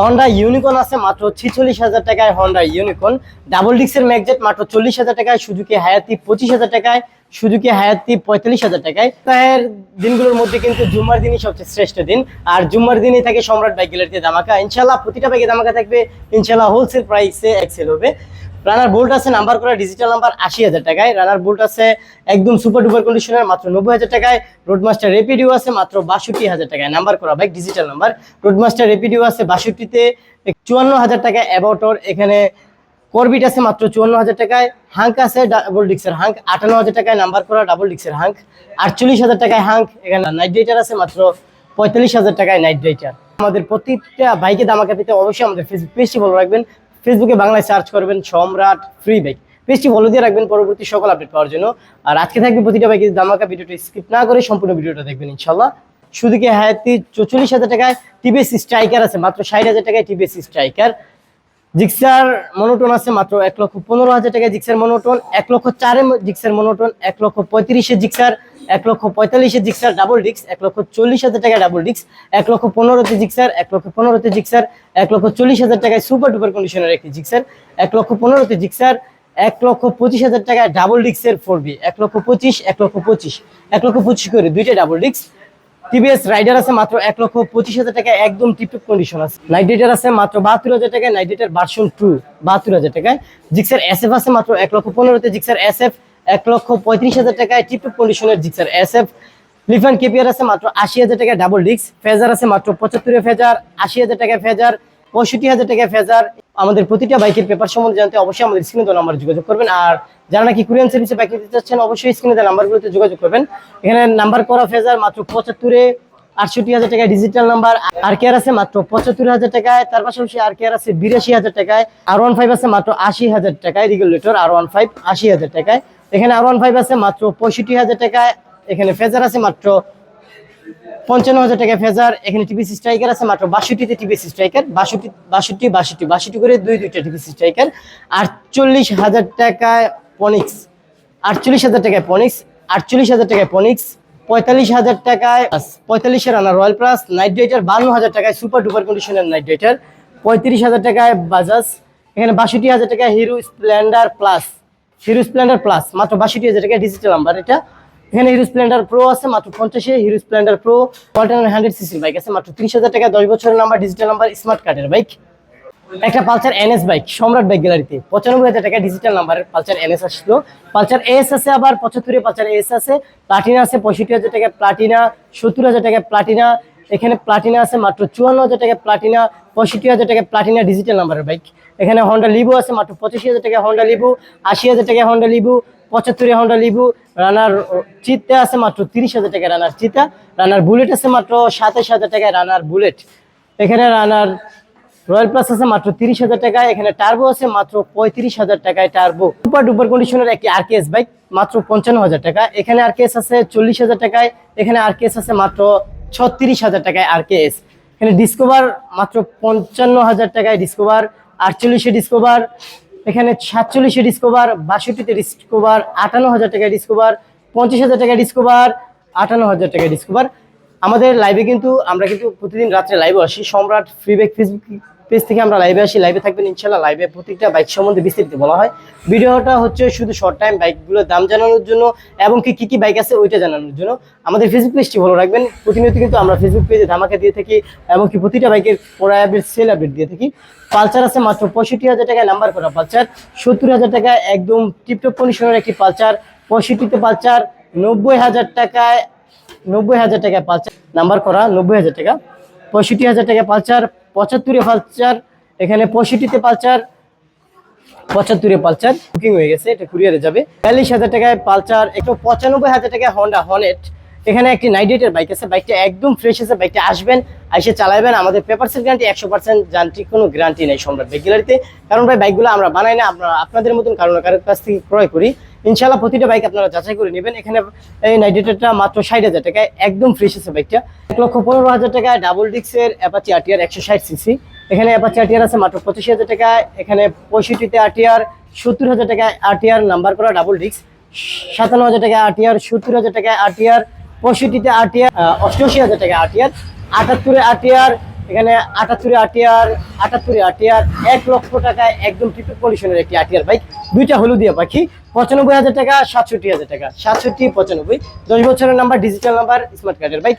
Honda ইউনিকন আছে মাত্র ছিচল্লিশ হাজার টাকায় হন্ডা ইউনিকন ডাবল ডিক্সের ম্যাগজেট মাত্র চল্লিশ হাজার টাকায় সুজুকি হায়াতি পঁচিশ হাজার টাকায় সুজুকি হায়াতি পঁয়তাল্লিশ হাজার টাকায়। তাহের দিনগুলোর মধ্যে কিন্তু জুম্মার দিনই সবচেয়ে শ্রেষ্ঠ দিন। আর জুম্মার দিনই থাকে সম্রাট বাইক গ্যালারিতে দামাকা ইনশাল্লাহ প্রতিটা বাইকে দামাকা থাকবে। ইনশাল্লাহ হোলসেল প্রাইসে এক্সেল হবে। রানার বোল্ট আছে নাম্বার করা ডিজিটাল নাম্বার আশি হাজার টাকায়। রানার বোল্ট আছে, একদম সুপার ডুপার কন্ডিশনের মাত্র নব্বই হাজার টাকায়। রোডমাস্টার রেপিডিও আছে, মাত্র বাষট্টি হাজার টাকায়। নাম্বার করা bike digital number Roadmaster Rapido আছে, বাষট্টিতে চুয়ান্ন হাজার টাকায়। অ্যাবাউটর এখানে করবিট আছে, মাত্র চুয়ান্ন হাজার টাকায়। হাঙ্ক আছে ডাবল ডিক্সের হাঙ্ক আটান্ন হাজার টাকায়। নাম্বার করা ডাবল ডিক্সের হাঙ্ক আটচল্লিশ হাজার টাকায় হাঙ্ক এখানে নাইট রাইটার আছে, মাত্র পঁয়তাল্লিশ হাজার টাকায় নাইট রাইটার আমাদের প্রতিটা বাইকে দামাকা অবশ্যই আমাদের ফেসবুক পেজটি ফলো রাখবেন। ফেসবুকে বাংলায় সার্চ করবেন সম্রাট ফ্রি বাইক পেজটি ফলো দিয়ে রাখবেন পরবর্তী সকল আপডেট পাওয়ার জন্য। আর আজকে থাকবে প্রতিটা বাইকের দামাকা ভিডিওটি স্কিপ না করে, সম্পূর্ণ ভিডিওটা দেখবেন ইনশাল্লাহ শুধু কি হায়াতি চৌচল্লিশ হাজার টাকায় টিভিএস স্ট্রাইকার আছে, মাত্র ষাট হাজার টাকায় টিভিএস স্ট্রাইকার জিক্সার মনোটন আছে, মাত্র এক লক্ষ পনেরো হাজার টাকায় জিক্সার মনোটন এক লক্ষ চারে জিক্সার মনোটন এক লক্ষ পঁয়ত্রিশে জিক্সার এক লক্ষ পঁয়তাল্লিশে জিক্সার ডাবল ডিক্স এক লক্ষ চল্লিশ হাজার টাকায় ডাবল ডিক্স এক লক্ষ পনেরোতে জিক্সার এক লক্ষ পনেরোতে জিক্সার এক লক্ষ চল্লিশ হাজার টাকায় সুপার ডুপার কন্ডিশনের একটি জিক্সার এক লক্ষ পনেরোতে জিক্সার এক লক্ষ পঁচিশ হাজার টাকায় ডাবল ডিক্সের ফোর বি এক লক্ষ পঁচিশ এক লক্ষ পঁচিশ এক লক্ষ পঁচিশ করে দুইটা ডাবল ডিক্স টিভিএস রাইডার আছে মাত্র এক লক্ষ পঁচিশ হাজার টাকায় একদম টিপটপ কন্ডিশন আছে নাইট রাইডার আছে মাত্র বাহাত্তর হাজার টাকায় নাইট রাইডার ভার্সন টু বাহাত্তর হাজার টাকায় জিক্সার এস এফ আছে মাত্র এক লক্ষ পনেরোতে জিক্সার এস এফ এক লক্ষ পঁয়ত্রিশ হাজার টাকায় টিপটপ কন্ডিশনের Gixxer S F Lifan KPR আছে মাত্র আশি হাজার টাকায় ডাবল ডিক্স ফেজার আছে মাত্র পঁচাত্তরে ফেজার, আশি হাজার টাকায় ফেজার, পঁয়ষট্টি হাজার টাকায় ফেজার। আমাদের প্রতিটা বাইকের পেপার সম্বন্ধে জানতে অবশ্যই আমাদের স্ক্রিনে দেওয়া নাম্বার যোগাযোগ করবেন। আর যারা নাকি কুরিয়ান সার্ভিসে বাইক নিতে চাচ্ছেন, অবশ্যই স্ক্রিনে দেওয়া নাম্বারগুলোতে যোগাযোগ করবেন। এখানে নাম্বার করা ফেজার মাত্র পঁচাত্তরে আটষট্টি হাজার টাকায় ডিজিটাল নাম্বার আর কেয়ার আছে মাত্র পঁচাত্তর হাজার টাকায়। তার পাশাপাশি আর কেয়ার আছে বিরাশি হাজার টাকায়। আর ওয়ান ফাইভ আছে মাত্র আশি হাজার টাকায় রেগুলেটর আর ওয়ান ফাইভ আশি হাজার টাকায়। এখানে আর ওয়ান ফাইভ আছে মাত্র পঁয়ষট্টি হাজার টাকায়। এখানে ফেজার আছে মাত্র পঞ্চান্ন হাজার টাকা ফেজার এখানে টিভিসি স্ট্রাইকার আছে মাত্র বাষট্টিতে টিভিসি স্ট্রাইকার বাষট্টি বাষট্টি বাষট্টি বাষট্টি করে দুই, দুইটা টিভিসি স্ট্রাইকার আটচল্লিশ হাজার টাকায় পনিক্স আটচল্লিশ হাজার টাকায় পনিক্স আটচল্লিশ হাজার টাকায় পনিক্স পঁয়তাল্লিশ হাজার টাকায় পঁয়তাল্লিশের আনা রয়্যাল প্লাস নাইট রাইটার বান্ন হাজার টাকায় সুপার ডুপার কন্ডিশনের নাইট রাইটার পঁয়ত্রিশ হাজার টাকায় বাজাজ এখানে বাষট্টি হাজার টাকায় Hero Splendor Plus Hero Splendor Plus মাত্র বাষট্টি হাজার টাকায় ডিজিটাল নাম্বার এটা। এখানে হিরো স্প্লেন্ডার প্রো আছে, মাত্র পঞ্চাশে হিরো স্প্লেন্ডার প্রো পল্টন হান্ড্রেড সিসির বাইক আছে, মাত্র তিরিশ হাজার টাকা দশ বছরের নাম্বার ডিজিটাল নাম্বার স্মার্ট কার্ডের বাইক একটা Pulsar NS bike, Samrat bike গ্যালারিতে। পঁচানব্বই হাজার টাকা ডিজিটাল নাম্বারের পালসার এনএস আসলো। পালসার এস আছে আবার, পঁচাত্তরে পালসার এস আছে। প্লাটিনা আছে, পঁয়ষট্টি হাজার টাকা প্লাটিনা সত্তর হাজার টাকা প্লাটিনা এখানে প্লাটিনা আছে মাত্র চুয়ান্ন হাজার টাকা প্লাটিনা পঁয়ষট্টি হাজার টাকা প্লাটিনা ডিজিটাল নাম্বারের বাইক। এখানে হন্ডা লিবু আছে, মাত্র পঁচাশি হাজার টাকা হন্ডা লিবু আশি হাজার টাকা হন্ডা লিবু পঁচাত্তরে হন্ডা লিবু রানার চিত্তে আছে মাত্র তিরিশ হাজার টাকা রানার চিতা রানার বুলেট আছে মাত্র সাতাশ হাজার টাকা রানার বুলেট এখানে রানার রয়্যাল প্লাস আছে মাত্র তিরিশ হাজার টাকায়, এখানে টার্বো আছে মাত্র পঁয়ত্রিশ হাজার টাকায় টার্বো সুপার ডুপার কন্ডিশনের একটি আরকেএস বাইক মাত্র পঞ্চান্ন হাজার টাকা। এখানে আরকেএস আছে চল্লিশ হাজার টাকায়, এখানে আরকেএস আছে মাত্র ছত্রিশ হাজার টাকায় আরকেএস এখানে ডিসকভার মাত্র পঞ্চান্ন হাজার টাকায় ডিসকভার আটচল্লিশে ডিসকভার এখানে সাতচল্লিশে ডিসকভার বাষট্টিতে ডিসকভার আটান্ন হাজার টাকায় ডিসকভার পঞ্চাশ হাজার টাকায় ডিসকভার আটান্ন হাজার টাকায় ডিসকভার আমাদের লাইভে কিন্তু আমরা কিন্তু প্রতিদিন রাত্রে লাইভে আসি। সম্রাট ফ্রি ব্যাক ফেসবুক পেজ থেকে আমরা লাইভে আসি লাইভে থাকবেন ইনশাল্লাহ লাইভে প্রত্যেকটা বাইক সম্বন্ধে বিস্তারিত বলা হয়। ভিডিওটা হচ্ছে শুধু শর্ট টাইম বাইকগুলোর দাম জানানোর জন্য এবং কি কী কি বাইক আছে ওইটা জানানোর জন্য। আমাদের ফেসবুক পেজটি ভালো রাখবেন, প্রতিনিয়ত কিন্তু আমরা ফেসবুক পেজে ধামাকা দিয়ে থাকি এবং কি প্রতিটা বাইকের আপডেট সেল আপডেট দিয়ে থাকি। পালচার আছে মাত্র পঁয়ষট্টি হাজার টাকায় নাম্বার করা পালচার সত্তর হাজার টাকায় একদম টিপটপ কন্ডিশনের একটি পালচার পঁয়ষট্টিতে পালচার নব্বই হাজার টাকায়, নব্বই হাজার টাকায় পালচার নাম্বার করা নব্বই হাজার টাকা, পঁয়ষট্টি হাজার টাকা পালচার পঁচাত্তরে পালচার এখানে পঁয়ষট্টিতে পালচার পঁচাত্তরে পালচার বুকিং হয়ে গেছে, এটা কুরিয়ারে যাবে। বিয়াল্লিশ হাজার টাকায় পালচার একটু পঁচানব্বই হাজার টাকায় হন্ডা হনেট এখানে একটি নাইডেটের বাইক আছে বাইকটা একদম ফ্রেশ আছে বাইকটা আসবেন, এসে চালাবেন আমাদের পেপারসের গ্যারান্টি একশো পার্সেন্ট যান্ত্রিক কোনো গ্যারান্টি নেই সম্রাট বাইক গ্যালারিতে কারণ ভাই বাইকগুলো আমরা বানাই না, আমরা আপনাদের মতন কারণ কারোর কাছ থেকে ক্রয় করি। ইনশাল্লাহ প্রতিটা বাইক আপনারা যাচাই করে নেবেন। এখানে এই নাইডেটারটা মাত্র ষাট হাজার টাকায়, একদম ফ্রেশ আছে বাইকটা এক লক্ষ পনেরো হাজার টাকায় ডাবল ডিক্সের অ্যাপাচি আরটিআর একশো ষাট সিসি এখানে অ্যাপাচি আরটিআর আছে মাত্র পঁচিশ হাজার টাকায়। এখানে পঁয়ষট্টিতে আরটিআর সত্তর হাজার টাকায় আরটিআর নাম্বার করা ডাবল ডিক্স সাতান্ন হাজার টাকায় আরটিআর সত্তর হাজার টাকায় আরটিআর পঁয়ষট্টিতে আরটিআর অষ্টআশি হাজার টাকায় আরটিআর আটাত্তরে আরটিআর এখানে আটাত্তরে আটিয়ার আটাত্তরে আটিয়ার এক লক্ষ টাকায় একদম টিপে পলিউশনের একটি আটিয়ার বাইক দুইটা হলুদিয়া পাখি, পঁচানব্বই হাজার টাকা, সাতষট্টি হাজার টাকা। সাতষট্টি, পঁচানব্বই। দশ বছরের নাম্বার ডিজিটাল নাম্বার স্মার্ট কার্ডের বাইক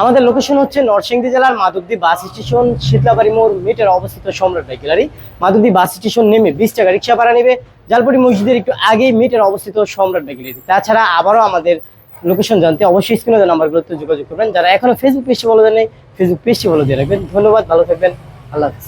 আমাদের লোকেশন হচ্ছে নরসিংদী জেলার মাধবদী বাস স্টেশন, শীতলাবাড়ি মোড়, মিটার অবস্থিত Samrat bike gallery. Madhabdi bus station নেমে বিশ টাকা রিক্সা ভাড়া নেবে। জালপুরি মসজিদের একটু আগেই মিটার অবস্থিত সম্রাট বাইক গ্যালারি। তাছাড়া আবারও আমাদের লোকেশন জানতে অবশ্যই স্ক্রিনে নাম্বারগুলোতে যোগাযোগ করবেন। যারা এখনও ফেসবুক পেজটি ফলো দেন ফেসবুক পেজটি ফলো দিয়ে রাখবেন। ধন্যবাদ, ভালো থাকবেন। আল্লাহ হাফিজ।